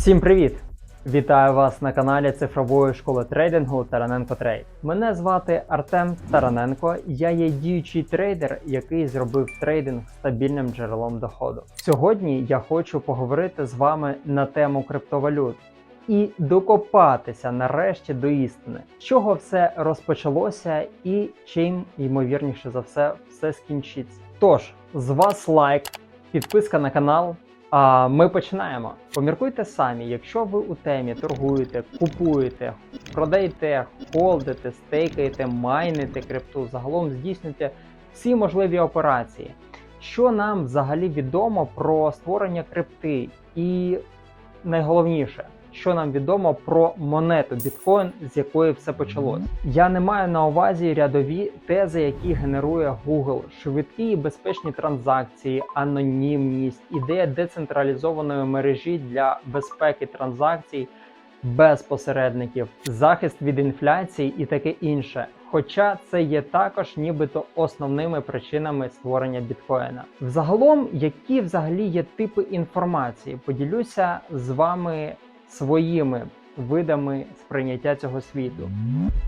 Всім привіт! Вітаю вас на каналі цифрової школи трейдингу Тараненко Трейд. Мене звати Артем Тараненко. Я є діючий трейдер, який зробив трейдинг стабільним джерелом доходу. Сьогодні я хочу поговорити з вами на тему криптовалют і докопатися нарешті до істини, з чого все розпочалося і чим ймовірніше за все все скінчиться. Тож з вас лайк, підписка на канал. А ми починаємо. Поміркуйте самі, якщо ви у темі торгуєте, купуєте, продаєте, холдите, стейкаєте, майните крипту, загалом здійснюєте всі можливі операції. Що нам взагалі відомо про створення крипти? І найголовніше, що нам відомо про монету біткоін, з якої все почалось. Я не маю на увазі рядові тези, які генерує Google, швидкі і безпечні транзакції, анонімність, ідея децентралізованої мережі для безпеки транзакцій без посередників, захист від інфляції і таке інше. Хоча це є також нібито основними причинами створення біткоїна. Взагалом, які взагалі є типи інформації, поділюся з вами своїми видами сприйняття цього світу.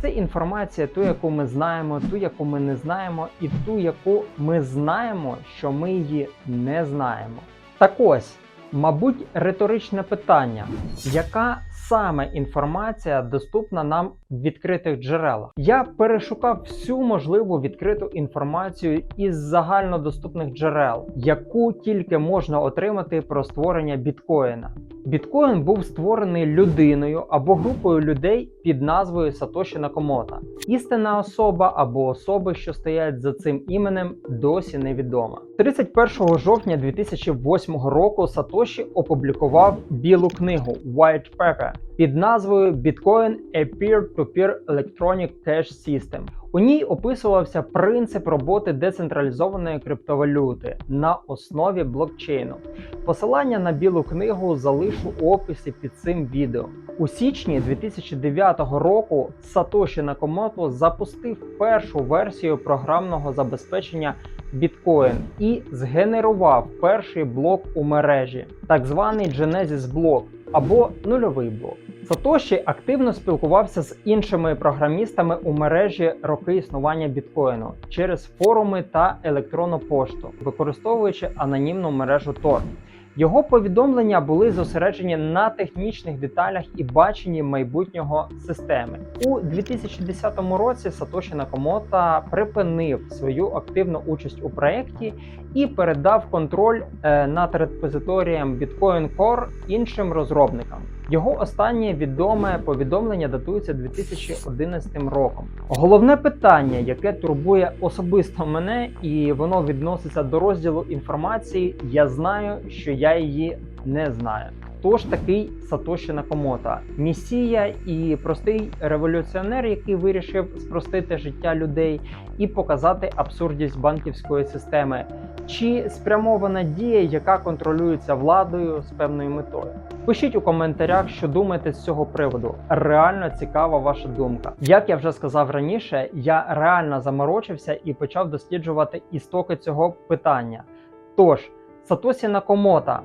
Це інформація, ту, яку ми знаємо, ту, яку ми не знаємо, і ту, яку ми знаємо, що ми її не знаємо. Так ось, мабуть, риторичне питання: яка саме інформація доступна нам в відкритих джерелах? Я перешукав всю можливу відкриту інформацію із загальнодоступних джерел, яку тільки можна отримати про створення біткоїна. Біткоін був створений людиною або групою людей під назвою Сатоші Накомото. Істинна особа або особи, що стоять за цим іменем, досі невідома. 31 жовтня 2008 року Сатоші опублікував білу книгу White Paper під назвою Bitcoin A Peer-to-Peer Electronic Cash System. У ній описувався принцип роботи децентралізованої криптовалюти на основі блокчейну. Посилання на білу книгу залишу у описі під цим відео. У січні 2009 року Сатоші Накомото запустив першу версію програмного забезпечення Bitcoin і згенерував перший блок у мережі, так званий Genesis блок або нульовий блок. Сатоші активно спілкувався з іншими програмістами у мережі роки існування біткоїну через форуми та електронну пошту, використовуючи анонімну мережу Tor. Його повідомлення були зосереджені на технічних деталях і баченні майбутнього системи. У 2010 році Сатоші Накомото припинив свою активну участь у проєкті і передав контроль е, над репозиторієм Bitcoin Core іншим розробникам. Його останнє відоме повідомлення датується 2011 роком. Головне питання, яке турбує особисто мене, і воно відноситься до розділу інформації, я знаю, що я її не знаю. Хто ж такий Сатоші Накомото? Місія і простий революціонер, який вирішив спростити життя людей і показати абсурдність банківської системи, чи спрямована дія, яка контролюється владою з певною метою. Пишіть у коментарях, що думаєте з цього приводу. Реально цікава ваша думка. Як я вже сказав раніше, я реально заморочився і почав досліджувати істоки цього питання. Тож, Сатосі Накомото,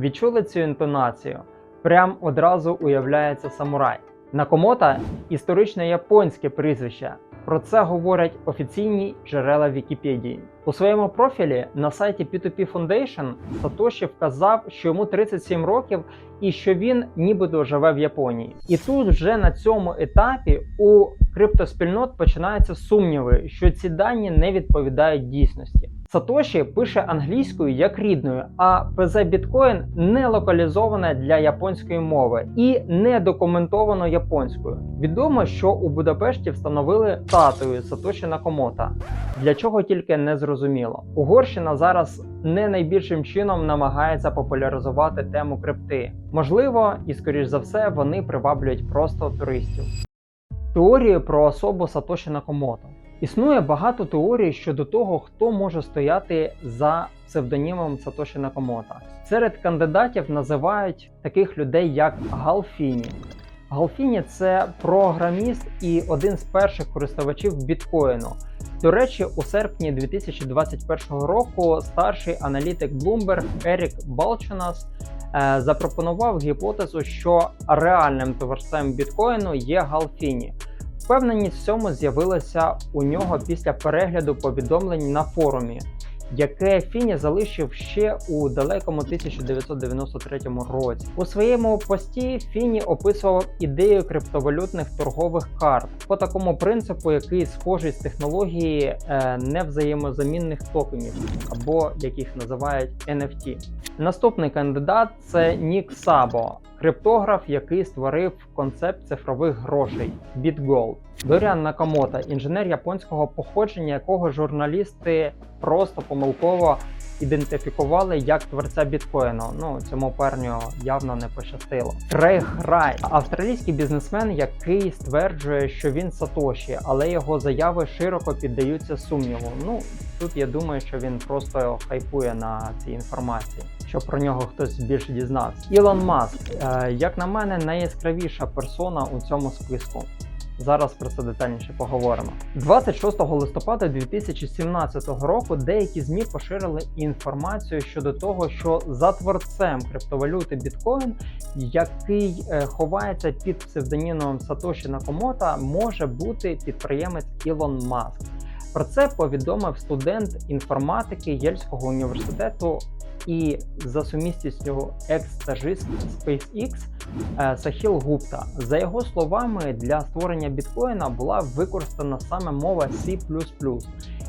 відчули цю інтонацію? Прям одразу уявляється самурай. Накомота історичне японське прізвище. Про це говорять офіційні джерела Вікіпедії. У своєму профілі на сайті P2P Foundation Сатоші вказав, що йому 37 років і що він нібито живе в Японії. І тут вже на цьому етапі у криптоспільнот починаються сумніви, що ці дані не відповідають дійсності. Сатоші пише англійською як рідною, а ПЗ біткоін не локалізоване для японської мови і не документовано японською. Відомо, що у Будапешті встановили статую Сатоші Накомото. Для чого тільки не зрозуміло. Угорщина зараз не найбільшим чином намагається популяризувати тему крипти. Можливо, і скоріш за все вони приваблюють просто туристів. Теорії про особу Сатоші Накомото. Існує багато теорій щодо того, хто може стояти за псевдонімом Сатоші Накомото. Серед кандидатів називають таких людей як Галфіні. Галфіні це програміст і один з перших користувачів біткоїну. До речі, у серпні 2021 року старший аналітик Bloomberg Ерік Балчунас е, запропонував гіпотезу, що реальним творцем біткоїну є Галфіні. Впевненість в цьому з'явилася у нього після перегляду повідомлень на форумі, яке Фіні залишив ще у далекому 1993 році. У своєму пості Фіні описував ідею криптовалютних торгових карт по такому принципу, який схожий з технології е, невзаємозамінних токенів, або яких називають NFT. Наступний кандидат це Нік Сабо, криптограф, який створив концепт цифрових грошей BitGold. Доріан Накамото, інженер японського походження, якого журналісти просто помилково ідентифікували як творця біткоїну. Ну цьому парню явно не пощастило. Крейг Райт, австралійський бізнесмен, який стверджує, що він Сатоші, але його заяви широко піддаються сумніву. Ну тут я думаю, що він просто хайпує на цій інформації. Щоб про нього хтось більше дізнався. Ілон Маск, е, як на мене, найяскравіша персона у цьому списку. Зараз про це детальніше поговоримо. 26 листопада 2017 року деякі ЗМІ поширили інформацію щодо того, що за творцем криптовалюти біткоін, який е, ховається під псевдонімом Сатоші Накомото, може бути підприємець Ілон Маск. Про це повідомив студент інформатики Єльського університету і за сумістістю екс-стажист SpaceX Сахіл Гупта. За його словами, для створення біткоїна була використана саме мова C++,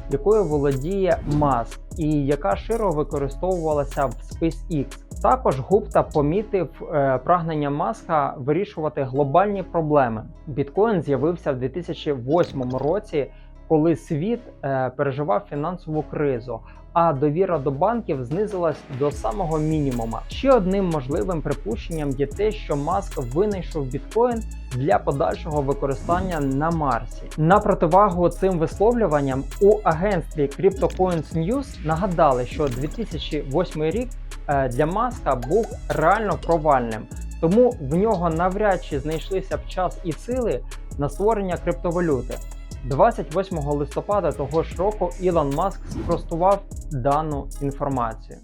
якою володіє Маск, і яка широко використовувалася в SpaceX. Також Гупта помітив е, прагнення Маска вирішувати глобальні проблеми. Біткоін з'явився в 2008 році, коли світ е, переживав фінансову кризу. А довіра до банків знизилась до самого мінімума. Ще одним можливим припущенням є те, що Маск винайшов біткоін для подальшого використання на Марсі. На противагу цим висловлюванням у агентстві CryptoCoins News нагадали, що 2008 рік е, для Маска був реально провальним. Тому в нього навряд чи знайшлися б час і сили на створення криптовалюти. 28 листопада того ж року Ілон Маск спростував дану інформацію.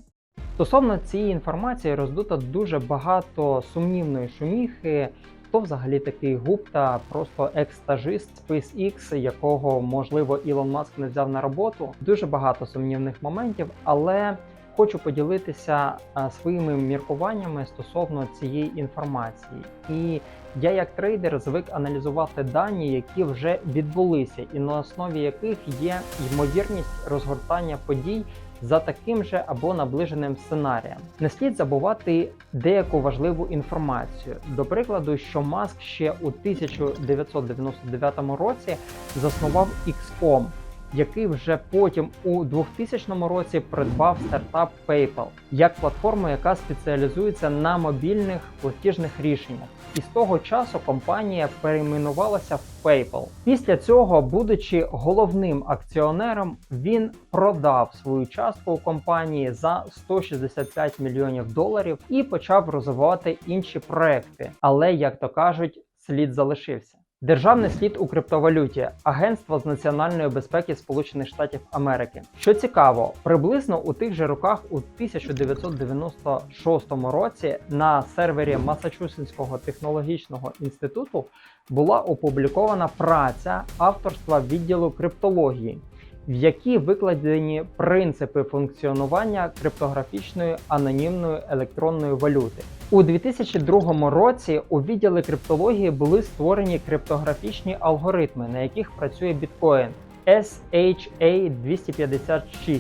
Стосовно цієї інформації роздуто дуже багато сумнівної шуміхи. Хто взагалі такий гупта, просто екс-стажист SpaceX, якого можливо Ілон Маск не взяв на роботу. Дуже багато сумнівних моментів, але хочу поділитися своїми міркуваннями стосовно цієї інформації. І я, як трейдер, звик аналізувати дані, які вже відбулися, і на основі яких є ймовірність розгортання подій за таким же або наближеним сценарієм. Не слід забувати деяку важливу інформацію. До прикладу, що Маск ще у 1999 році заснував XCOM, який вже потім у 2000 році придбав стартап PayPal як платформу, яка спеціалізується на мобільних платіжних рішеннях. І з того часу компанія перейменувалася в PayPal. Після цього, будучи головним акціонером, він продав свою частку у компанії за 165 мільйонів доларів і почав розвивати інші проекти. Але, як то кажуть, слід залишився. Державний слід у криптовалюті Агентство з національної безпеки Сполучених Штатів Америки. Що цікаво, приблизно у тих же роках, у 1996 році, на сервері Масачусетського технологічного інституту була опублікована праця авторства відділу криптології, в якій викладені принципи функціонування криптографічної анонімної електронної валюти. У 2002 році у відділі криптології були створені криптографічні алгоритми, на яких працює біткоін SHA-256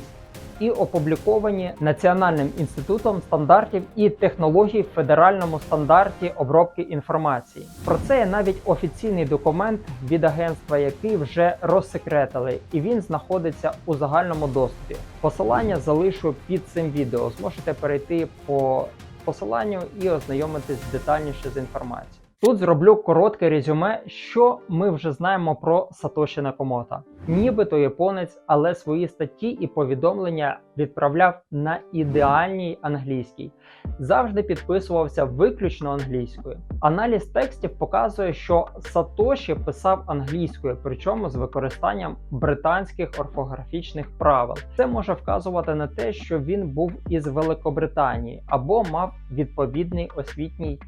і опубліковані Національним інститутом стандартів і технологій в федеральному стандарті обробки інформації. Про це є навіть офіційний документ від агентства, який вже розсекретили, і він знаходиться у загальному доступі. Посилання залишу під цим відео. Зможете перейти по посиланню і ознайомитись детальніше з інформацією. Тут зроблю коротке резюме, що ми вже знаємо про Сатоші Накомото. Нібито японець, але свої статті і повідомлення відправляв на ідеальній англійській. Завжди підписувався виключно англійською. Аналіз текстів показує, що Сатоші писав англійською, причому з використанням британських орфографічних правил. Це може вказувати на те, що він був із Великобританії або мав відповідний освітній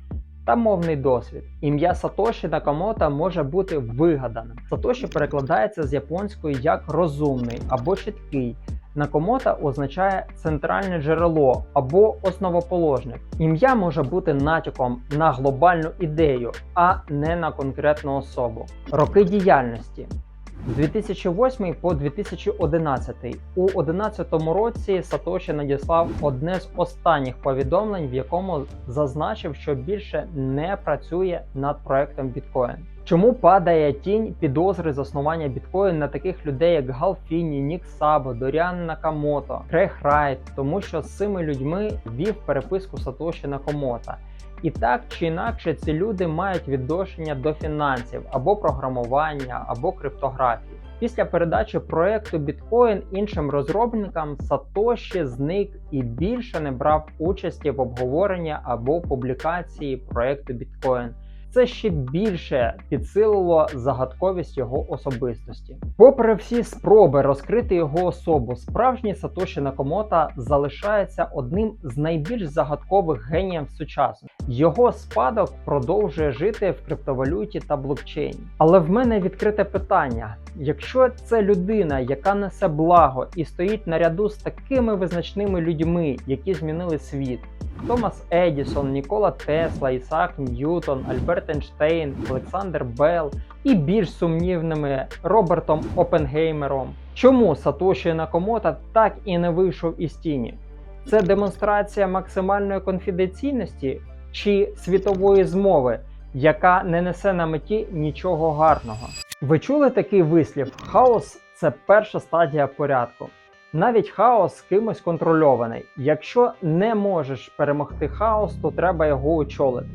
та мовний досвід. Ім'я Сатоші Накамото може бути вигаданим. Сатоші перекладається з японської як розумний або чіткий. Накомота означає центральне джерело або основоположник. Ім'я може бути натяком на глобальну ідею, а не на конкретну особу. Роки діяльності. З 2008 по 2011 у 2011 році Сатоші надіслав одне з останніх повідомлень, в якому зазначив, що більше не працює над проектом біткоін. Чому падає тінь підозри заснування біткоін на таких людей, як Галфіні, Нік Сабо, Доріан Накамото, Крег Райт, тому що з цими людьми вів переписку Сатоші Накамото. І так чи інакше ці люди мають відношення до фінансів або програмування, або криптографії. Після передачі проекту біткоін іншим розробникам Сатоші зник і більше не брав участі в обговоренні або публікації проекту біткоін. Це ще більше підсилило загадковість його особистості. Попри всі спроби розкрити його особу, справжній Сатоші Накомото залишається одним з найбільш загадкових геніїв сучасності. Його спадок продовжує жити в криптовалюті та блокчейні. Але в мене відкрите питання: якщо це людина, яка несе благо і стоїть наряду з такими визначними людьми, які змінили світ. Томас Едісон, Нікола Тесла, Ісаак Ньютон, Альберт Ейнштейн, Олександр Белл і більш сумнівними Робертом Опенгеймером. Чому Сатоші Накомото так і не вийшов із тіні? Це демонстрація максимальної конфіденційності чи світової змови, яка не несе на меті нічого гарного. Ви чули такий вислів? Хаос це перша стадія порядку. Навіть хаос кимось контрольований. Якщо не можеш перемогти хаос, то треба його очолити.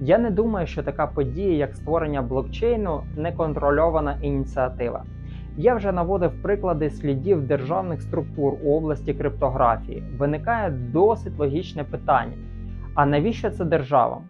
Я не думаю, що така подія, як створення блокчейну, неконтрольована ініціатива. Я вже наводив приклади слідів державних структур у області криптографії. Виникає досить логічне питання: а навіщо це державам?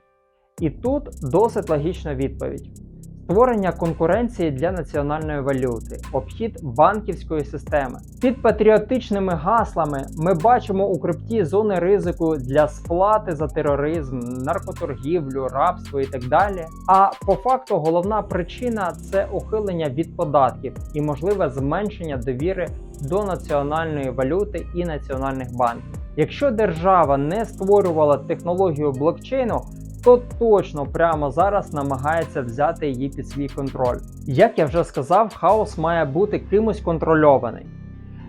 І тут досить логічна відповідь. Створення конкуренції для національної валюти, обхід банківської системи. Під патріотичними гаслами ми бачимо у крипті зони ризику для сплати за тероризм, наркоторгівлю, рабство і так далі. А по факту головна причина це ухилення від податків і можливе зменшення довіри до національної валюти і національних банків. Якщо держава не створювала технологію блокчейну, то точно прямо зараз намагається взяти її під свій контроль. Як я вже сказав, хаос має бути кимось контрольований.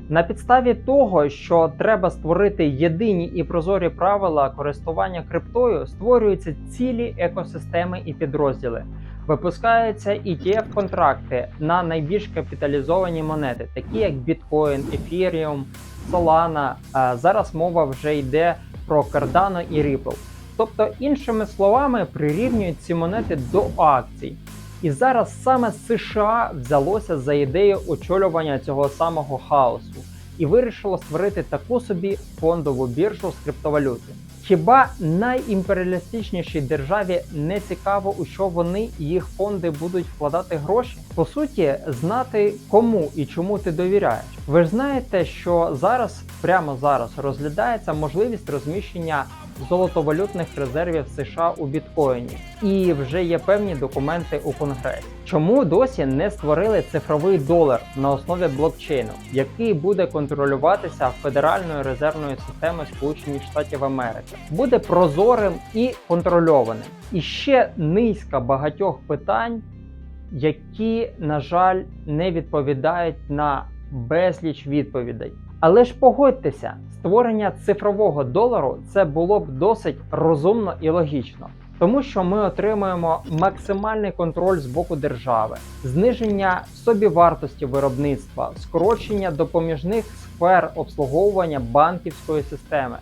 На підставі того, що треба створити єдині і прозорі правила користування криптою, створюються цілі екосистеми і підрозділи. Випускаються etf контракти на найбільш капіталізовані монети, такі як Bitcoin, Ethereum, Solana. Зараз мова вже йде про Cardano і Ripple. Тобто, іншими словами, прирівнюють ці монети до акцій. І зараз саме США взялося за ідею очолювання цього самого хаосу і вирішило створити таку собі фондову біржу з криптовалюти. Хіба найімперіалістичнішій державі не цікаво, у що вони і їх фонди будуть вкладати гроші? По суті, знати кому і чому ти довіряєш. Ви ж знаєте, що зараз, прямо зараз, розглядається можливість розміщення золотовалютних резервів США у біткоїні, і вже є певні документи у конгресі. Чому досі не створили цифровий долар на основі блокчейну, який буде контролюватися Федеральною резервною системою Сполучених Штатів Америки, буде прозорим і контрольованим. І ще низка багатьох питань, які, на жаль, не відповідають на безліч відповідей. Але ж погодьтеся, створення цифрового долару це було б досить розумно і логічно, тому що ми отримуємо максимальний контроль з боку держави, зниження собівартості виробництва, скорочення допоміжних сфер обслуговування банківської системи,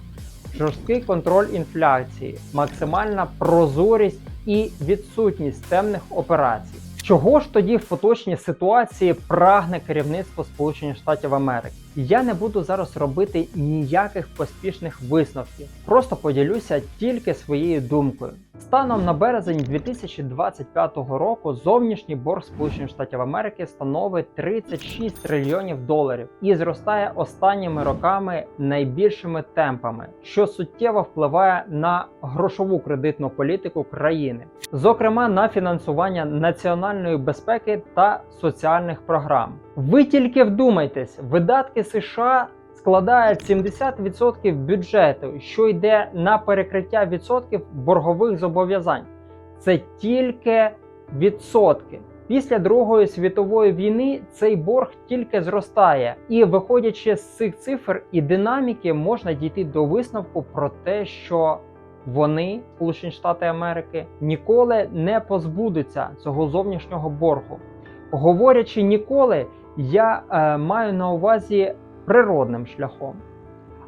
жорсткий контроль інфляції, максимальна прозорість і відсутність темних операцій. Чого ж тоді в поточній ситуації прагне керівництво Сполучених Штатів Америки? Я не буду зараз робити ніяких поспішних висновків, просто поділюся тільки своєю думкою. Станом на березень 2025 року зовнішній борг Сполучених Штатів Америки становить 36 трильйонів доларів і зростає останніми роками найбільшими темпами, що суттєво впливає на грошову кредитну політику країни, зокрема на фінансування національної безпеки та соціальних програм. Ви тільки вдумайтесь, видатки США складають 70% бюджету, що йде на перекриття відсотків боргових зобов'язань. Це тільки відсотки. Після Другої світової війни цей борг тільки зростає, і виходячи з цих цифр і динаміки, можна дійти до висновку про те, що вони, Сполучені Штати Америки, ніколи не позбудуться цього зовнішнього боргу. Говорячи ніколи, я е, маю на увазі природним шляхом.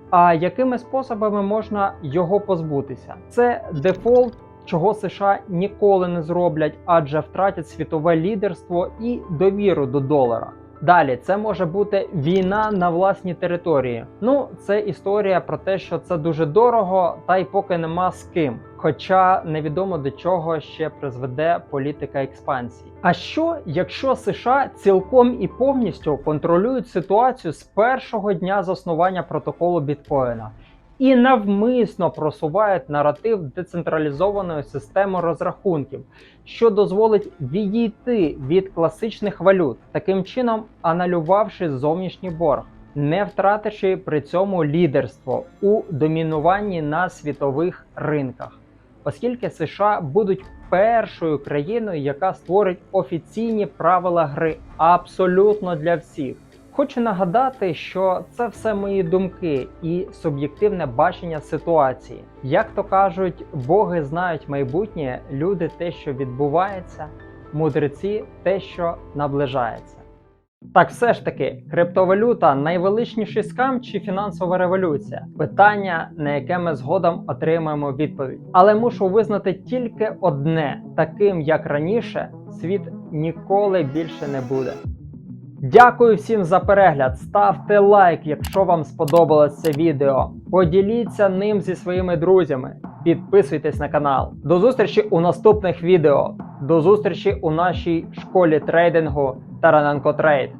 А якими способами можна його позбутися? Це дефолт, чого США ніколи не зроблять, адже втратять світове лідерство і довіру до долара. Далі це може бути війна на власній території. Ну, це історія про те, що це дуже дорого, та й поки нема з ким. Хоча невідомо до чого ще призведе політика експансії. А що, якщо США цілком і повністю контролюють ситуацію з першого дня заснування протоколу біткоїна? І навмисно просувають наратив децентралізованої системи розрахунків, що дозволить відійти від класичних валют, таким чином аналювавши зовнішній борг, не втративши при цьому лідерство у домінуванні на світових ринках, оскільки США будуть першою країною, яка створить офіційні правила гри абсолютно для всіх. Хочу нагадати, що це все мої думки і суб'єктивне бачення ситуації. Як то кажуть, боги знають майбутнє, люди те, що відбувається, мудреці те, що наближається. Так все ж таки, криптовалюта найвеличніший скам чи фінансова революція? Питання, на яке ми згодом отримаємо відповідь. Але мушу визнати тільки одне: таким як раніше, світ ніколи більше не буде. Дякую всім за перегляд. Ставте лайк, якщо вам сподобалось це відео. Поділіться ним зі своїми друзями. Підписуйтесь на канал. До зустрічі у наступних відео. До зустрічі у нашій школі трейдингу Тараненко Трейд.